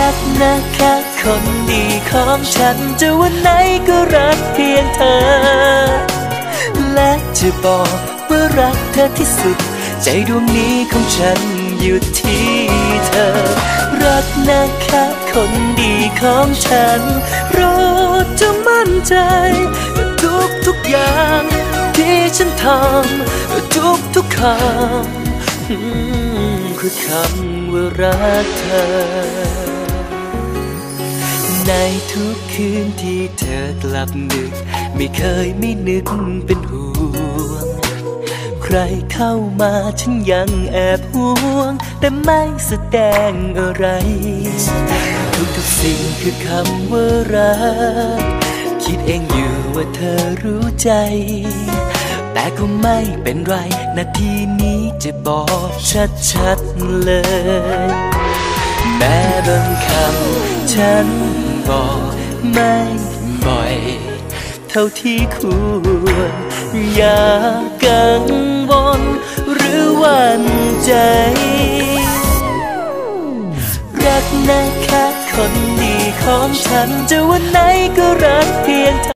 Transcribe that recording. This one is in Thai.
รักนะค่คนดีของฉันจะวันไหนก็รักเพียงเธอ และจะบอกว่ารักเธอที่สุด ใจดวงนี้ของฉันอยู่ที่เธอ รักนะค่คนดีของฉันโปรดจงมั่นใจ ทุกทุกๆอย่างที่ฉันทำทุกทุกๆคำคือคำว่ารักเธอ ในทุกคืนที่เธอกลับดึก ไม่เคยไม่นึกเป็นห่วง ใครเข้ามาฉันยังแอบห่วง แต่ไม่แสดงอะไร ทุกทุกๆสิ่งคือคำว่ารัก คิดเองอยู่ว่าเธอรู้ใจ แต่ก็ไม่เป็นไร นาทีนี้จะบอกชัดๆเลยแม้บางคำฉัน กไม่บ่อย เท่าที่ควร อย่ากังวลหรือหวั่นใจ รักนะแค่คนดีของฉันจะวันไหนก็รักเพียง